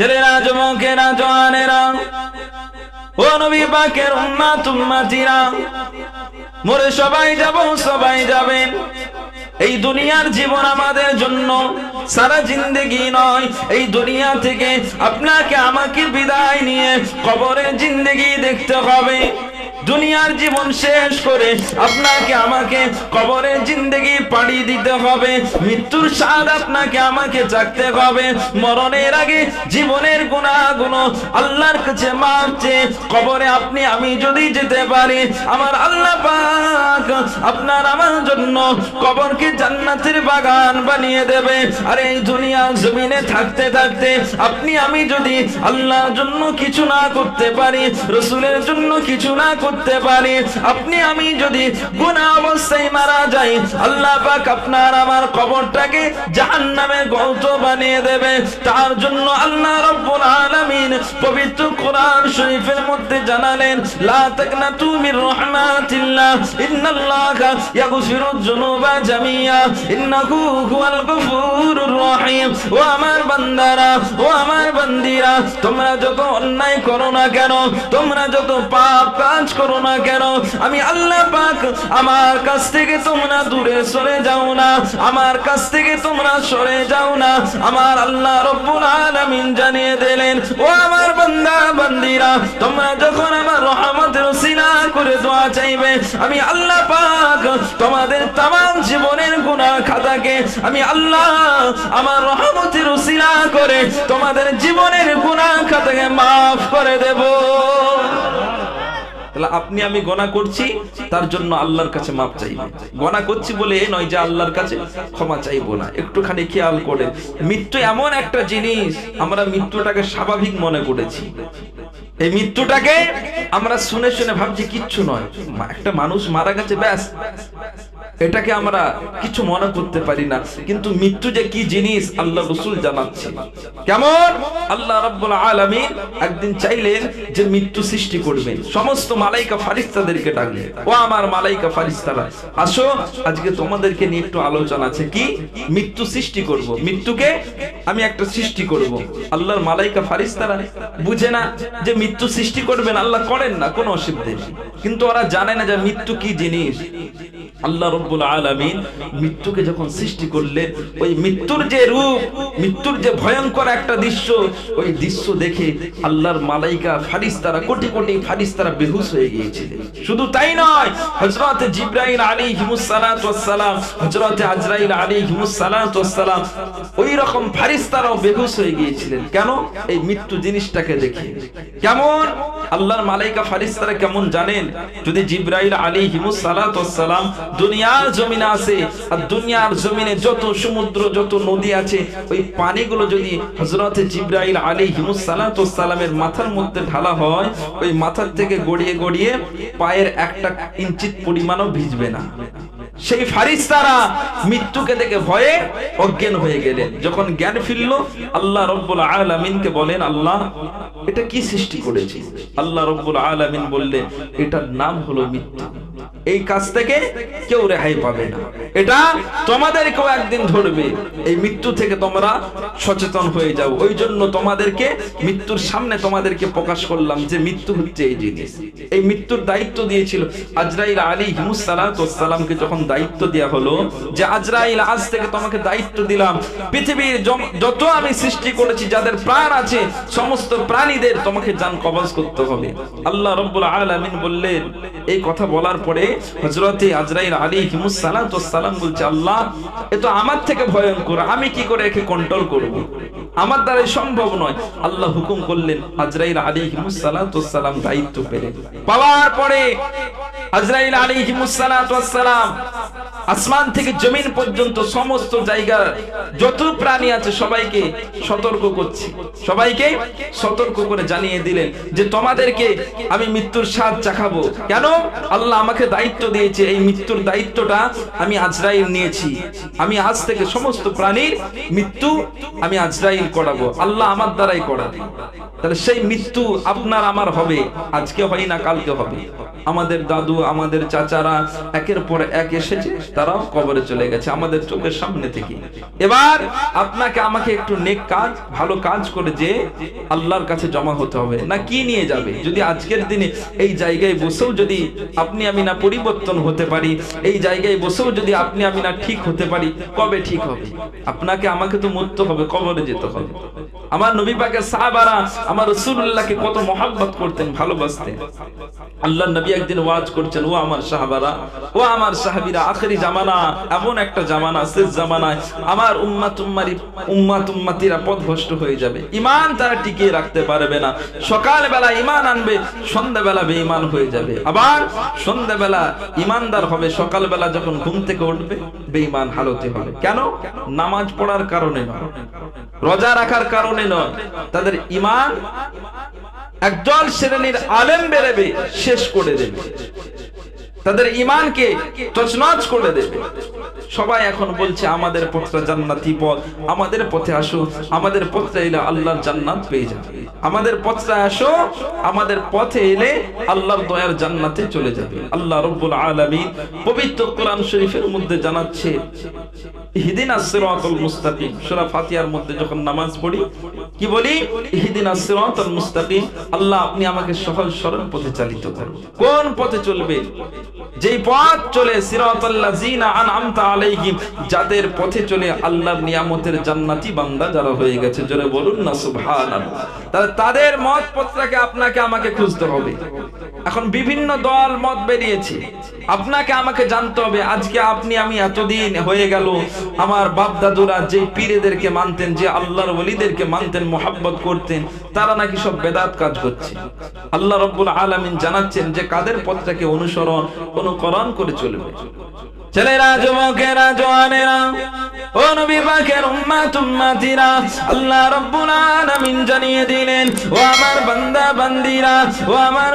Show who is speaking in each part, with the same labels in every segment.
Speaker 1: ছেলেরা যুবকেরা জোয়ানেরা ও নবী পাকের উম্মাত উম্মাতিরা, মরে সবাই যাব, সবাই যাবেন। এই দুনিয়ার জীবন আমাদের জন্য সারা জিন্দেগি নয়। এই দুনিয়া থেকে আপনাকে আমাকে বিদায় নিয়ে কবরের জিন্দেগি দেখতে হবে। দুনিয়ার জীবন শেষ করে আপনাকে আমাকে কবরের জিন্দগি পাড়ি দিতে হবে। মৃত্যুর স্বাদ আপনাকে আমাকে চাকতে হবে। মরণের আগে জীবনের গুণাগুণ আল্লাহর কাছে মাপ চেয়ে কবরে আপনি, আমি যদি যেতে পারি, আমার আল্লাহ পাক আপনার আমার জন্য কবরকে জান্নাতের বাগান বানিয়ে দেবে। আর এই দুনিয়া জমিনে থাকতে থাকতে আপনি, আমি যদি আল্লাহর জন্য কিছু না করতে পারি, রসুলের জন্য কিছু না পারি। আপনি, আমি যদি গুণা অবস্থায় মারা যাই, আল্লাহ পাক আপনার আমার কবরটাকে জাহান্নামে গৌত বানিয়ে দেবে। তার জন্য আল্লাহ রব্বুল আলামিন পবিত্র কোরআন শরীফের মধ্যে জানালেন, লা তাকনাতু মির রাহমাতিল্লাহ, ইন্নাল্লাহা ইয়াগফিরুয যুনুবা জামিয়া, ইন্নাহু হুয়াল গফুরুর রহিম। ও আমার বান্দারা, ও আমার বান্দিরা, তোমরা যত অন্যায় করো না কেন, তোমরা যত পাপ কাজ করো না কেন? আমি আল্লাহ পাক আমার কাছ থেকে তোমরা দূরে সরে যাও না। আমার কাছ থেকে তোমরা সরে যাও না। আমার আল্লাহ রব্বুল আলামিন জানিয়ে দিলেন, ও আমার বান্দা, বান্দিরা, তোমরা যখন আমার রহমতের ওসিলা করে দোয়া চাইবে, আমি আল্লাহ পাক তোমাদের তাম জীবনের গুনাহ খাতাকে, আমি আল্লাহ আমার রহমতের ওসিলা করে তোমাদের জীবনের গুনাহ খাতাকে মাফ করে দেব। তাহলে আপনি আমি গনা করছি, তার জন্য আল্লাহর কাছে মাপ চাইবে। গনা করছি বলে এ নয় যে আল্লাহর কাছে ক্ষমা চাইব না। একটুখানি খেয়াল করে। মৃত্যু এমন একটা জিনিস, আমরা মৃত্যুটাকে স্বাভাবিক মনে করেছি। এই মৃত্যুটাকে আমরা শুনে শুনে ভাবছি কিচ্ছু নয়। একটা মানুষ মারা গেছে, ব্যাস। এটাকে আমরা কিছু মনে করতে পারি না। কিন্তু মৃত্যু যে কি জিনিস, আল্লাহ রসুল জানাচ্ছে। কেমন? আল্লাহ রাব্বুল আলামিন একদিন চাইলেন যে মৃত্যু সৃষ্টি করবেন। সমস্ত মালাইকা ফারিস্তাদেরকে ডাকলেন। ও আমার মালাইকা ফারিস্তারা, আসো, আজকে তোমাদেরকে নিয়ে একটু আলোচনা আছে কি? মৃত্যু সৃষ্টি করব। মৃত্যুকে আমি একটা সৃষ্টি করব। আল্লাহর মালাইকা ফারিস্তারা বুঝে না যে মৃত্যু সৃষ্টি করবেন, আল্লাহ করেন না, কোনো অসুবিধে কিন্তু ওরা জানে না যে মৃত্যু কি জিনিস। আল্লাহ রব্বুল আলামিন মৃত্যুকে যখন সৃষ্টি করলেন, ওই মৃত্যুর যে রূপ, মৃত্যুর যে ভয়ঙ্কর একটা দৃশ্য, ওই দৃশ্য দেখে আল্লাহর মালাইকা ফারিস্তারা, কোটি কোটি ফারিস্তারা বেহুশ হয়ে গিয়েছিলেন শুধু তাই নয়, হযরত জিবরাইল আলাইহিমুস সালাতু ওয়াস সালাম, হযরত আজরাইল আলাইহিমুস সালাতু ওয়াস সালাম, ওই রকম ফারিস্তারাও বেহুশ হয়ে গিয়েছিলেন। কেন? এই মৃত্যু জিনিসটাকে দেখে। কেমন? আল্লাহর মালাইকা ফারিস্তারা কেমন জানেন? যদি জিবরাইল আলাইহিমুস সালাতু ওয়াস সালাম দুনিয়ার জমিনে আছে, আর দুনিয়ার জমিনে যত সমুদ্র, যত নদী আছে, ওই পানিগুলো যদি হযরত জিবরাইল আলাইহিমুস সালাতু ওয়াস সালামের মাথার মধ্যে ঢালা হয়, ওই মাথার থেকে গড়িয়ে গড়িয়ে পায়ের একটা ইঞ্চিত পরিমাণও ভিজবে না। সেই ফারিস্তারা মৃত্যুকে দেখে ভয়ে অজ্ঞান হয়ে গেলেন। যখন জ্ঞান ফিরল, আল্লাহ রব্বুল আলামিনকে বলেন, আল্লাহ, এটা কি সৃষ্টি করেছি? আল্লাহ রব্বুল আলামিন বললেন, এটার নাম হলো মৃত্যু। এই কাজ থেকে কেউ রেহাই পাবে না। এটা তোমাদেরকেও একদিন ধরবে। এই মৃত্যু থেকে তোমরা সচেতন হয়ে যাও। ওই জন্য তোমাদেরকে মৃত্যুর সামনে তোমাদেরকে প্রকাশ করলাম যে মৃত্যু হচ্ছে এই জিনিস। এই মৃত্যুর দায়িত্ব দিয়েছিল আজরাইল আলী হিমুসালামকে যখন দায়িত্ব দেওয়া হলো যে আজরাইল, আজ থেকে তোমাকে দায়িত্ব দিলাম। পৃথিবীর যত আমি সৃষ্টি করেছি, যাদের প্রাণ আছে, সমস্ত প্রাণীদের তোমাকে যান কবজ করতে হবে। আল্লাহ রব্বুল আলামিন বললেন এই কথা বলার পরে হজরতে আজরাইল আলী হিমুসালাম বলছে, আল্লাহ, এ তো আমার থেকে ভয়ঙ্কর। আমি কি করে একে কন্ট্রোল করব? আমার দ্বারাই সম্ভব নয়। আল্লাহ হুকুম করলেন, আজরাইল আলী হিমুসালাম দায়িত্ব পেলেন। পাওয়ার পরে আজরাইল আলী হিমুসালাম আসমান থেকে জমিন পর্যন্ত সমস্ত জায়গার যত প্রাণী আছে সবাইকে সতর্ক করছি। সবাইকে সতর্ক করে জানিয়ে দিলেন যে তোমাদেরকে আমি মৃত্যুর স্বাদ চাখাবো। কেন? আল্লাহ আমাকে দায়িত্ব দিয়েছে, এই মৃত্যুর দায়িত্বটা আমি আজরাইল নিয়েছি। আমি আজ থেকে সমস্ত প্রাণীর মৃত্যু আমি আজরাইল করাবো। আল্লাহ আমার দ্বারাই করাবে তাহলে সেই মৃত্যু আপনার আমার হবে। আজকে হয় না, কালকে হবে। আমাদের দাদু, আমাদের চাচারা একের পর এক এসেছে তারাও কবরে চলে গেছে, আমাদের চোখের সামনে থেকে। এবার আপনাকে আমাকে একটু নেক কাজ, ভালো কাজ করে যে আল্লাহর কাছে জমা হতে হবে। না, কি নিয়ে যাবে? যদি আজকের দিনে এই জায়গায় বসেও যদি আপনি আমি না পরিবর্তন হতে পারি, এই জায়গায় বসেও যদি আপনি আমি না ঠিক হতে পারি, কবে ঠিক হবে? আপনাকে আমাকে তো মরতে হবে, কবরে যেতে হবে। আমার নবী পাকের সাহাবারা আমার রাসূলুল্লাহকে কত মহাব্বত করতেন, ভালোবাসতেন। আল্লাহ নবী একদিন ওয়াজ করছেন, ও আমার সাহাবারা, ও আমার সাহাবীরা, আখেরি জামানা, এমন একটা জামানা শেষ জামানায় আমার উম্মাত উম্মারি, উম্মাত উম্মাতিরা পথভ্রষ্ট হয়ে যাবে। ঈমান তারা টিকিয়ে রাখতে পারবে না। সকাল বেলা ঈমান আনবে সন্ধ্যা বেলা বেঈমান হয়ে যাবে। আবার সন্ধ্যা বেলা ঈমানদার হবে সকাল বেলা যখন ঘুম থেকে উঠবে, বেঈমান হালতে হবে। কেন? নামাজ পড়ার কারণে নয়। রোজা রাখার কারণে নয়। তাদের ইমান একদল শ্রেণির আলেম বেরেবে শেষ করে দেবে। তাদের ইমানকে তছনছ করে দেবে সবাই এখন বলছে, আমাদের পথটা জান্নাতি পথ। আমাদের পথে আসো, আমাদের পথটা এলে আল্লাহর জান্নাত পেয়ে যাবে। আমাদের পথটা আসো, আমাদের পথে এলে আল্লাহর দয়ার জান্নাতে চলে যাবে। আল্লাহ রব্বুল আলামিন পবিত্র কোরআন শরীফের মধ্যে জানাচ্ছে, ইহদিন সিরাতাল মুস্তাকিম। সূরা ফাতিহার মধ্যে যখন নামাজ পড়ি, কি বলি? ইহদিন সিরাতাল মুস্তাকিম। আল্লাহ, আপনি আমাকে সহজ সরল পথে চালিত করুন। কোন পথে চলবে? যেই পথ চলে সিরাতাল্লাযিনা আনআমতা আলাইহিম, যাদের পথে চলে আল্লাহর নিয়ামতের জান্নাতি বান্দা যারা হয়ে গেছে, জোরে বলুন না, সুবহানাল্লাহ। তাহলে তাদের মত পথটাকে আপনাকে আমাকে খুঁজতে হবে। এখন বিভিন্ন দল মত বেরিয়েছে। আপনাকে আমাকে জানতে হবে, আজকে আপনি আমি এতদিন হয়ে গেল, আমার বাপ দাদুরা যে পীরেদেরকে মানতেন, যে আল্লাহর ওলিদেরকে মানতেন, মোহাব্বত করতেন, তারা নাকি সব বেদাত কাজ করছে। আল্লাহ রব্বুল আলামিন জানাচ্ছেন যে কাদের পথটাকে অনুসরণ অনুকরণ করে চলবে। ও আল্লাহ জানিয়ে দিলেন, ও আমার ও আমার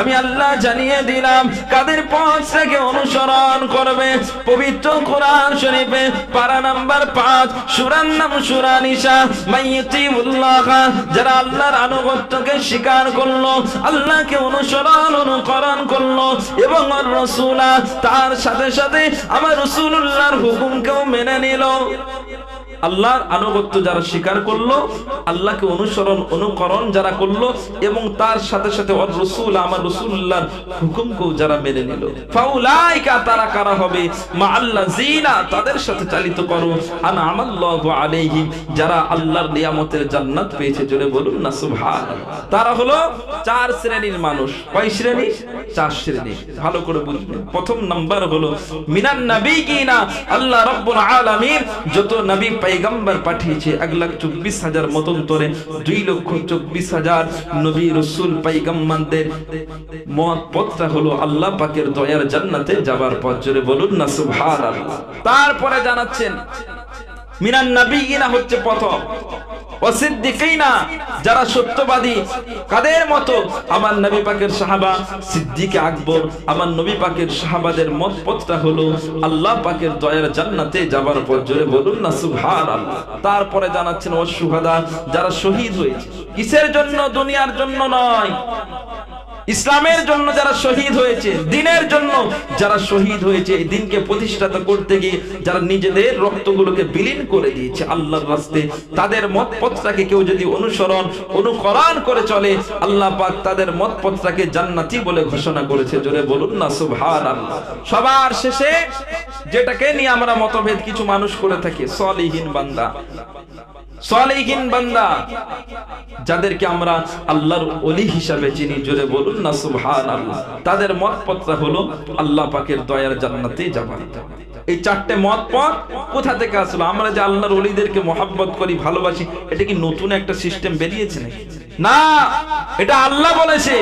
Speaker 1: আমি আল্লাহ জানিয়ে দিলাম কাদের পথ থেকে অনুসরণ করবে? পবিত্র কোরআন শরীফে পারা নাম্বার 5 সূরার নাম সূরা নিসা। মাইয়িতিউল্লাহ যারা আল্লাহর আনুগত্যকে স্বীকার করল, আল্লাহকে অনুসরণ অনুকরণ করল এবং রাসূলা, তার সাথে সাথে আমার রাসূলুল্লাহর হুকুমকেও মেনে নিল। আল্লাহর আনুগত্য যারা স্বীকার করল, আল্লাহকে অনুসরণ, অনুকরণ যারা করল এবং তার সাথে সাথে আমার রসুল্লাহর হুকুমকেও যারা মেনে নিল। ফাউলাইকা তারা কারা হবে? মা আল্লাহ জিনা তাদের সাথে চালিত করো। আনা যারা আল্লাহর নিয়ামতের জান্নাত পেয়েছে বলুন না তারা হলো চার শ্রেণির মানুষ। কয় শ্রেণি? চার শ্রেণি। ভালো করে বুঝবেন। প্রথম নাম্বার হলো মিনান নাবিয়িনা আল্লাহ রাব্বুল আলামিন, যত নবী পয়গম্বর পাঠিয়েছে এক লাখ চব্বিশ হাজার মতন মতন্তরে। দুই লক্ষ চব্বিশ হাজার নবী রসুল পাইগম্বানদের মত পথটা হলো আল্লাহ পাকের দয়ার জান্নাতে যাবার পথ। জোরে বলুন না সুভার তারপরে জানাচ্ছেন মিনান নাবিয়িনা হচ্ছে প্রথম। অসিদ্দিকিনা যারা সত্যবাদী, কাদের মতো? আমার নবী পাকের সাহাবা সিদ্দিকে আকবর, আমার নবী পাকের সাহাবাদের মত পথটা হলো আল্লাহ পাকের দয়ার জান্নাতে যাবার পর জোরে বলুন না, সুবহানাল্লাহ। তারপরে জানাচ্ছেন, ও সুহাদা, যারা শহীদ হয়েছে। কিসের জন্য? দুনিয়ার জন্য নয়। ইসলামের জন্য যারা শহীদ হয়েছে, দিনের জন্য যারা শহীদ হয়েছে, এই দিনকে প্রতিষ্ঠাতা করতে গিয়ে যারা নিজেদের রক্তগুলোকে বিলীন করে দিয়েছে আল্লাহর রাস্তে, তাদের মত কেউ যদি অনুসরণ, অনুকরণ করে চলে, আল্লাহ পাক তাদের মত জান্নাতি বলে ঘোষণা করেছে। জোরে বলুন না, সুবহানাল্লাহ। সবার শেষে যেটাকে নিয়ে আমরা মতভেদ কিছু মানুষ করে থাকি, সলিহীন বান্দা। সলিহীন বান্দা, যাদেরকে আমরা আল্লাহর ওলি হিসাবে চিনি, জোরে বলুন না সুবহানাল্লাহ। তাদের মত পথটা হলো আল্লাহ পাকের দয়ার জান্নাতে যাবার এই চারটে মত পথ কোথা থেকে আসলো? আমরা যে আল্লাহর ওলিদেরকে মহাব্বত করি, ভালোবাসি, এটা কি নতুন একটা সিস্টেম বেরিয়েছে না, এটা আল্লাহ বলেছে।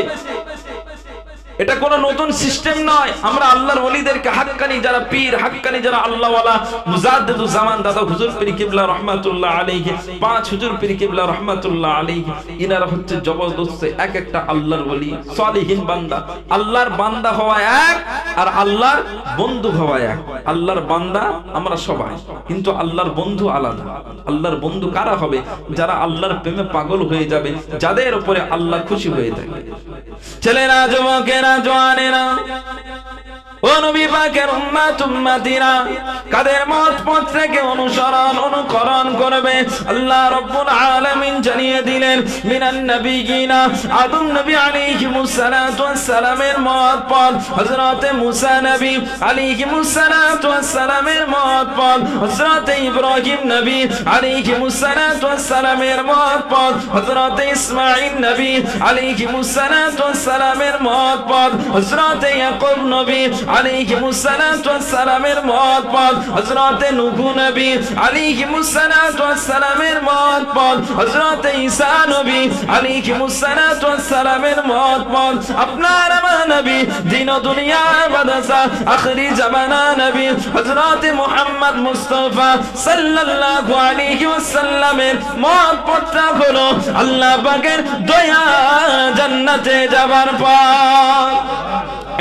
Speaker 1: এটা কোনো নতুন সিস্টেম নয়। আমরা আল্লাহর ওলিদেরকে হাক্কানি যারা পীর, হাক্কানি যারা আল্লাহওয়ালা মুজাদ্দিদুজ জামান দাদা হুজুর পীর কিবলা রাহমাতুল্লাহ আলাইহি, পাঁচ হুজুর পীর কিবলা রাহমাতুল্লাহ আলাইহি, ইনারা হচ্ছে জবরদস্ত এক একটা আল্লাহর ওলি, সলিহিন বান্দা। আল্লাহর বান্দা হওয়া এক আর আল্লাহর বন্ধু হওয়া এক। আল্লাহর বান্দা আমরা সবাই, কিন্তু আল্লাহর বন্ধু আলাদা। আল্লাহর বন্ধু কারা হবে? যারা আল্লাহর প্রেমে পাগল হয়ে যাবে, যাদের উপরে আল্লাহ খুশি হয়ে থাকে। ছেলেরা, যুবকেরা জওয়ানেরা ও নবী পাকের উম্মাত কাদের মত পথ থেকে অনুসরণ, অনুকরণ করবে? আল্লাহ রাব্বুল আলামিন জানিয়ে দিলেন, মিনান নবিয়িনা আদম নবী আলাইহিমুস সালাতু ওয়াস মত পথ। হযরতে মুসা নবী আলাইহিমুস সালাতু ওয়াস মত পথ। হযরতে ইব্রাহিম নবী আলাইহিমুস সালাতু ওয়াস মত পথ। হযরতে ইসমাঈল নবী আলাইহিমুস সালাতু ওয়াস মত পথ। হযরতে ইয়াকুব নবী আলাইহিমুস সালাতু ওয়াস সালামের মত পথ হযরতে নূহ নবী আলাইহিমুস সালাতু ওয়াস সালামের মত আপনার আমার নবী দিন দুনিয়া আখরি জামানা নবী। মুহাম্মদ মুস্তাফা সাল্লাল্লাহু আলাইহি ওয়াসাল্লামের মত আল্লাহ পাকের দয়া জান্নাতে যাবার পথ।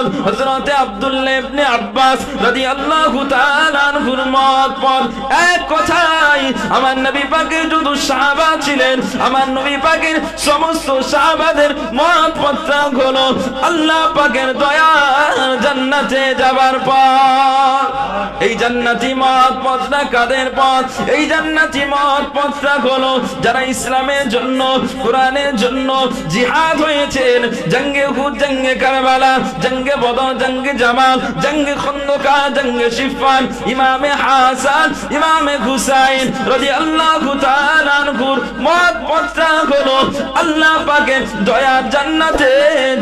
Speaker 1: পথ হযরতে আব্দুল্লাহ ইবনে আব্বাস রাদিয়াল্লাহু তাআলা আনহুর মত পথ এক কথায় আমার নবী পাকের যত সাহাবা ছিলেন, আমার নবী পাকের সমস্ত সাহাবাদের মত পত্রা হলো আল্লাহ পাকের দয়া জান্নাতে যাবার পথ। এই জান্নাতি মত পথটা কাদের পথ? এই জান্নাতি মত পথটা হলো যারা ইসলামের জন্য, কোরআনের জন্য জিহাদ হয়েছেন, জঙ্গে হুদ, জঙ্গে কারবালা, জঙ্গে বদর জঙ্গে জামাল, জঙ্গে খন্দকা, জঙ্গে শিফান, ইমামে হাসান, ইমামে হুসাইন, রাদিয়াল্লাহু তাআলা আনহুর মত পথটা হলো আল্লাহ পাকের দয়া জান্নাতে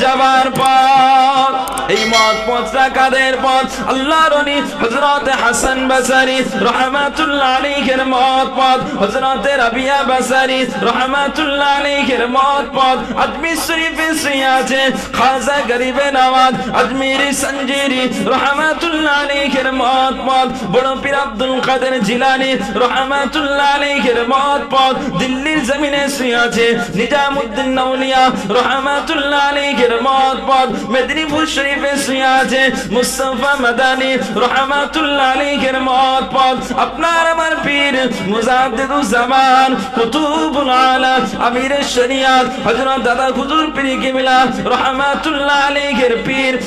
Speaker 1: যাবার পথ। এই মত পথটা কাদের পথ? আল্লাহর ওলি হযরত হাসান বাসারি রাহমাতুল্লাহ আলাইহির মত পথ। হযরত রাবিয়া বাসারি রাহমাতুল্লাহ আলাইহির মত পথ। আজমি শরীফে শুয়ে আছে, খাজা গরিবে নওয়াজ। আজমিরি সঞ্জিরি রাহমাতুল্লাহ আলাইহির মত পথ। বড় পীর আব্দুল কাদের জিলানী রাহমাতুল্লাহ আলাইহির মত পথ। দিল্লির জমিনে শুয়ে আছে নিজামউদ্দিন নাউলিয়া রাহমাতুল্লাহ আলাইহির মত পথ। মেদিনীপুর শরীফে শুয়ে আছে মুস্তাফা মাদানী রাহমাতুল্লাহ আলাইহির মত পথ। আপনার আমার পীর মুজাদ্দিদুজ জামান কুতুবুল আলা আমির শরিয়াত। হযরত দাদা হুজুর পীর কিবলা রাহমাতুল্লাহ আলাইহির পীর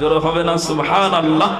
Speaker 1: জোর হবে না সুবহানাল্লাহ।